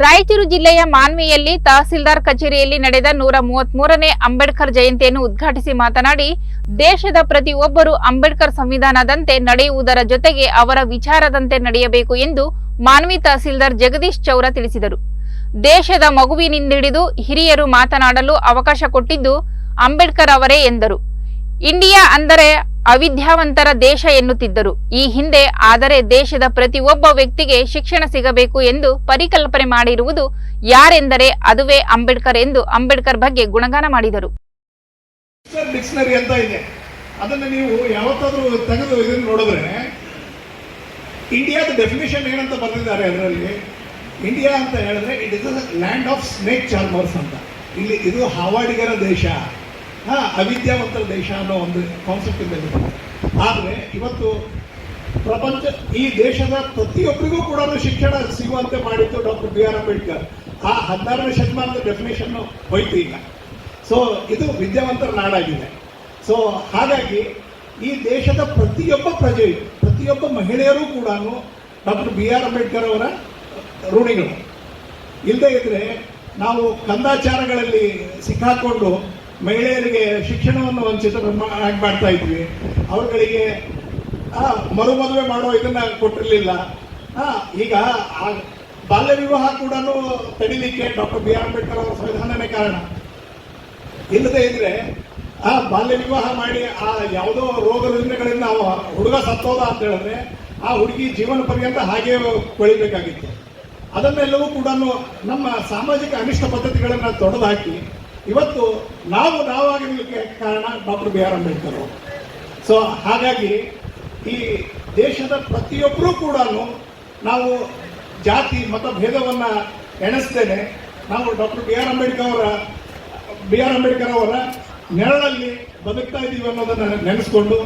ರಾಯಚೂರು ಜಿಲ್ಲೆಯ ಮಾನ್ವಿಯಲ್ಲಿ ತಹಸೀಲ್ದಾರ್ ಕಚೇರಿಯಲ್ಲಿ ನಡೆದ ನೂರ ಮೂವತ್ಮೂರನೇ ಅಂಬೇಡ್ಕರ್ ಜಯಂತಿಯನ್ನು ಉದ್ಘಾಟಿಸಿ ಮಾತನಾಡಿ, ದೇಶದ ಪ್ರತಿಯೊಬ್ಬರು ಅಂಬೇಡ್ಕರ್ ಸಂವಿಧಾನದಂತೆ ನಡೆಯುವುದರ ಜೊತೆಗೆ ಅವರ ವಿಚಾರದಂತೆ ನಡೆಯಬೇಕು ಎಂದು ಮಾನ್ವಿ ತಹಸೀಲ್ದಾರ್ ಜಗದೀಶ್ ಚೌರ ತಿಳಿಸಿದರು. ದೇಶದ ಮಗುವಿನಿಂದಿಡಿದು ಹಿರಿಯರು ಮಾತನಾಡಲು ಅವಕಾಶ ಕೊಟ್ಟಿದ್ದು ಅಂಬೇಡ್ಕರ್ ಅವರೇ ಎಂದರು. ಇಂಡಿಯಾ ಅಂದರೆ ಅವಿದ್ಯಾವಂತರ ದೇಶ ಎನ್ನುತ್ತಿದ್ದರು. ಈ ಹಿಂದೆ ಆದರೆ ದೇಶದ ಪ್ರತಿಯೊಬ್ಬ ವ್ಯಕ್ತಿಗೆ ಶಿಕ್ಷಣ ಸಿಗಬೇಕು ಎಂದು ಪರಿಕಲ್ಪನೆ ಮಾಡಿರುವುದು ಯಾರೆಂದರೆ ಅದುವೇ ಅಂಬೇಡ್ಕರ್ ಎಂದು ಅಂಬೇಡ್ಕರ್ ಬಗ್ಗೆ ಗುಣಗಾನ ಮಾಡಿದರು. ಡಿಕ್ಷನರಿ ಅಂತ ಇದೆ. ಅದನ್ನು ನೀವು ಯಾವತ್ತಾದ್ರೂ ತೆಗೆದು ಇದನ್ನು ನೋಡಿದ್ರೆ ಇಂಡಿಯಾದ ಡೆಫಿನೇಷನ್ ಏನಂತ ಬರೆದಿದ್ದಾರೆ ಅದರಲ್ಲಿ? ಇಂಡಿಯಾ ಅಂತ ಹೇಳಿದ್ರೆ it is land of snake charmers ಅಂತ. ಇಲ್ಲಿ ಇದು ಹಾವಾಡಿಗರ ದೇಶ. ಹಾ, ಅವಿದ್ಯಾವಂತರ ದೇಶ ಅನ್ನೋ ಒಂದು ಕಾನ್ಸೆಪ್ಟ್ ಇದೆ ಆದರೆ ಇವತ್ತು ಪ್ರಪಂಚ, ಈ ದೇಶದ ಪ್ರತಿಯೊಬ್ಬರಿಗೂ ಕೂಡ ಶಿಕ್ಷಣ ಸಿಗುವಂತೆ ಮಾಡಿತ್ತು ಡಾಕ್ಟರ್ ಬಿ ಆರ್ ಅಂಬೇಡ್ಕರ್. ಆ ಹದಿನಾರನೇ ಶತಮಾನದ ಡೆಫಿನೇಷನ್ ಹೋಯ್ತು ಈಗ ಸೊ ಇದು ವಿದ್ಯಾವಂತರ ನಾಡಾಗಿದೆ. ಸೊ ಹಾಗಾಗಿ ಈ ದೇಶದ ಪ್ರತಿಯೊಬ್ಬ ಪ್ರಜೆಯು ಪ್ರತಿಯೊಬ್ಬ ಮಹಿಳೆಯರು ಕೂಡ ಡಾಕ್ಟರ್ ಬಿ ಆರ್ ಅಂಬೇಡ್ಕರ್ ಅವರ ಋಣಿಗಳು. ಇಲ್ಲದೇ ಇದ್ರೆ ನಾವು ಕಂದಾಚಾರಗಳಲ್ಲಿ ಸಿಕ್ಕಾಕೊಂಡು ಮಹಿಳೆಯರಿಗೆ ಶಿಕ್ಷಣವನ್ನು ವಂಚಿತ ಮಾಡ್ತಾ ಇದ್ವಿ. ಅವರುಗಳಿಗೆ ಆ, ಮರು ಮದುವೆ ಮಾಡೋ ಇದನ್ನ ಕೊಟ್ಟಿರಲಿಲ್ಲ. ಈಗ ಬಾಲ್ಯ ವಿವಾಹ ಕೂಡ ತಡಿಲಿಕ್ಕೆ ಡಾಕ್ಟರ್ ಬಿ ಆರ್ ಅಂಬೇಡ್ಕರ್ ಅವರ ಸಂವಿಧಾನನೇ ಕಾರಣ. ಇಲ್ಲದೆ ಇದ್ರೆ ಆ ಬಾಲ್ಯ ವಿವಾಹ ಮಾಡಿ ಆ ಯಾವುದೋ ರೋಗ ರುಜಿನಗಳಿಂದ ಅವ ಹುಡುಗ ಸತ್ತೋದ ಅಂತ ಹೇಳಿದ್ರೆ ಆ ಹುಡುಗಿ ಜೀವನ ಪರ್ಯಂತ ಹಾಗೆ ಕೊಳಿಬೇಕಾಗಿತ್ತು ಅದನ್ನೆಲ್ಲವೂ ಕೂಡ ನಮ್ಮ ಸಾಮಾಜಿಕ ಅನಿಷ್ಟ ಪದ್ಧತಿಗಳನ್ನ ತೊಡೆದುಹಾಕಿ ಇವತ್ತು ನಾವು ನಾವಾಗಿರಲಿಕ್ಕೆ ಕಾರಣ doctor B R Ambedkar so ಹಾಗಾಗಿ ಈ ದೇಶದ ಪ್ರತಿಯೊಬ್ಬರೂ ಕೂಡ ನಾವು ಜಾತಿ ಮತ ಭೇದವನ್ನ ಎಣಿಸ್ತೇನೆ. ನಾವು ಡಾಕ್ಟರ್ ಬಿ ಆರ್ ಅಂಬೇಡ್ಕರ್ ಅವರ, ಬಿ ಆರ್ ಅಂಬೇಡ್ಕರ್ ಅವರ ನೆರಳಲ್ಲಿ ಬದುಕ್ತಾ ಇದ್ದೀವಿ ಅನ್ನೋದನ್ನ ನೆನೆಸ್ಕೊಂಡು